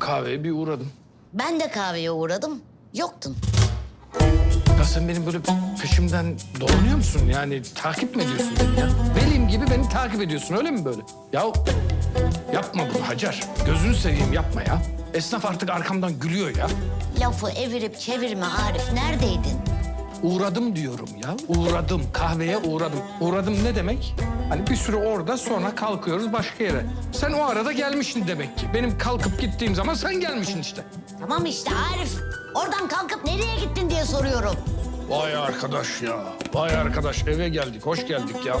kahveye bir uğradım. Ben de kahveye uğradım. Yoktun. Ya sen benim böyle peşimden dolanıyor musun? Yani takip mi ediyorsun beni ya? Velim gibi beni takip ediyorsun öyle mi böyle? Ya yapma bunu Hacer. Gözünü seveyim yapma ya. Esnaf artık arkamdan gülüyor ya. Lafı evirip çevirme Arif. Neredeydin? Uğradım diyorum ya. Uğradım. Kahveye uğradım. Uğradım ne demek? Hani bir süre orada sonra kalkıyoruz başka yere. Sen o arada gelmişsin demek ki. Benim kalkıp gittiğim zaman sen gelmişsin işte. Tamam işte Arif. Oradan kalkıp nereye gittin diye soruyorum. Vay arkadaş ya. Vay arkadaş eve geldik, hoş geldik ya.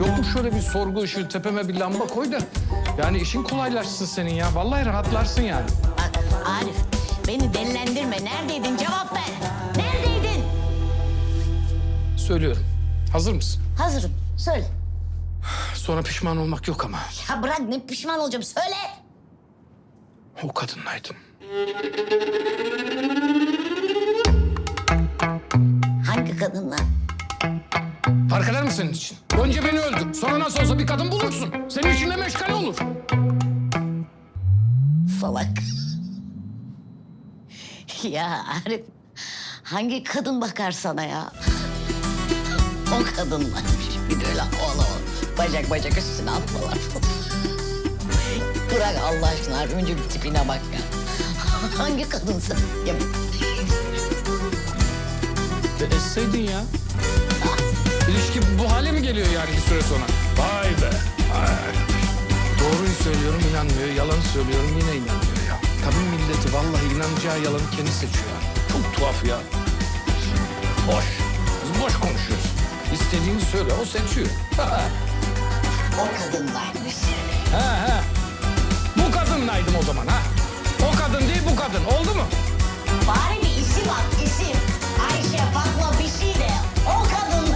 Yok mu şöyle bir sorgu ışığı tepeme bir lamba koy da... Yani işin kolaylaşsın senin ya. Vallahi rahatlarsın yani. Bak Arif beni delilendirme. Neredeydin? Cevap ver. Neredeydin? Söylüyorum. Hazır mısın? Hazırım. Söyle. Sonra pişman olmak yok ama. Ya bırak ne pişman olacağım. Söyle. O kadınlaydım. Hangi kadınla? Fark eder mi senin için? Önce beni öldür. Sonra nasıl olsa bir kadın bulursun. Senin için de meşgale olur. Salak. ya Arif hangi kadın bakar sana ya? O kadınlarmış. Bir de öyle ola. Bacak bacak üstüne atmalar. Bırak Allah aşkına. Önce bir tipine bak ya. Hangi kadınsın? Ya, E esseydin ya. İlişki bu hale mi geliyor yani bir süre sonra? Vay be. Vay. Doğruyu söylüyorum inanmıyor, yalan söylüyorum yine inanmıyor ya. Kadın milleti vallahi inanacağı yalanı kendi seçiyor ya. Çok tuhaf ya. Boş. Biz boş konuşuyoruz. İstediğini söyle, o seçiyor. o kadınlarmış. he he. Bu kadınlaydım o zaman ha. O kadın değil bu kadın. Oldu mu? Bari bir isim at isim. Ayşe, Fatma bir şey de. O kadın.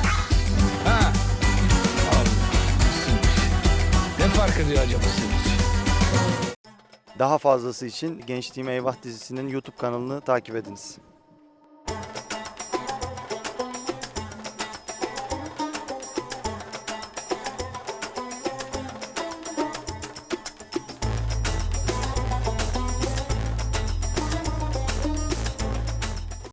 Ha. Allah. Ne fark ediyor acaba senin için? Daha fazlası için Gençliğime Eyvah dizisinin YouTube kanalını takip ediniz.